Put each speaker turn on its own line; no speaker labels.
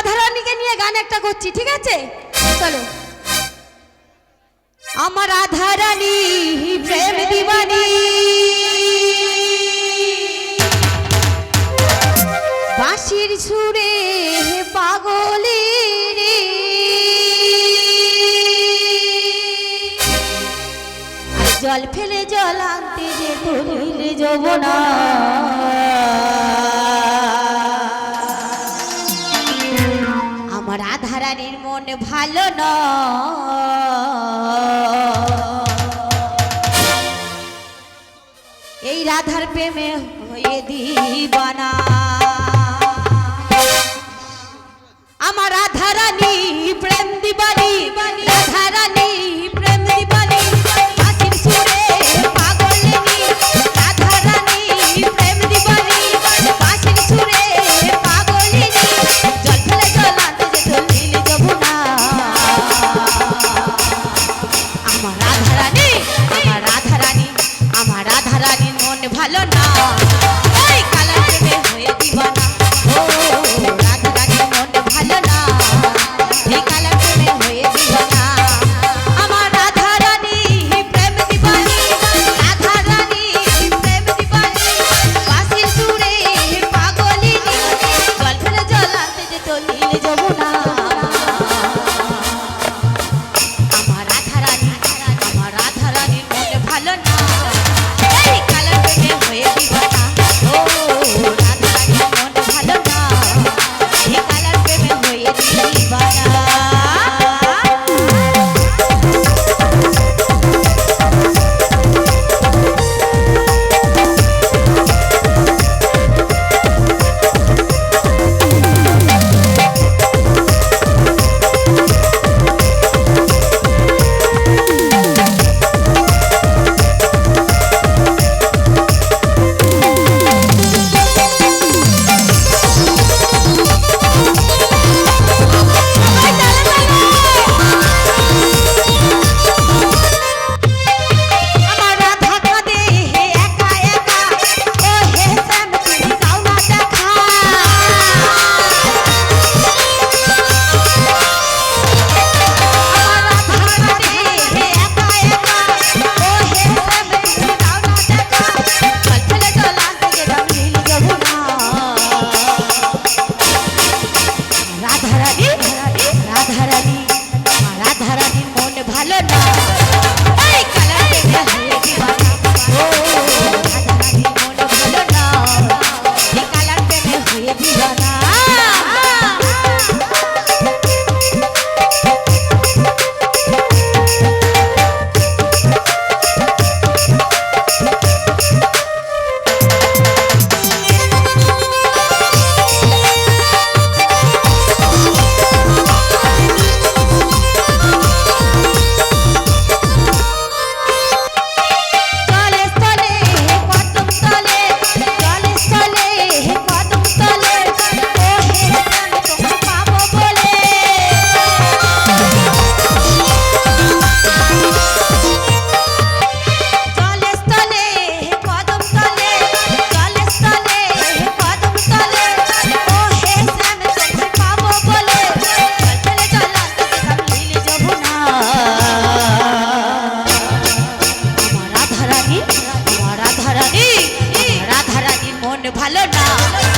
রাধারানীকে নিয়ে গান একটা করছি, ঠিক আছে? চলো। আমার রাধারানী, প্রেম দিবানী। বাঁশির সুরে পাগলি জল ফেলে জল আনতে যে তোর যমনা। ভালো ন। এই রাধার প্রেমে হয়ে দিবানা। jalona. ভালো না।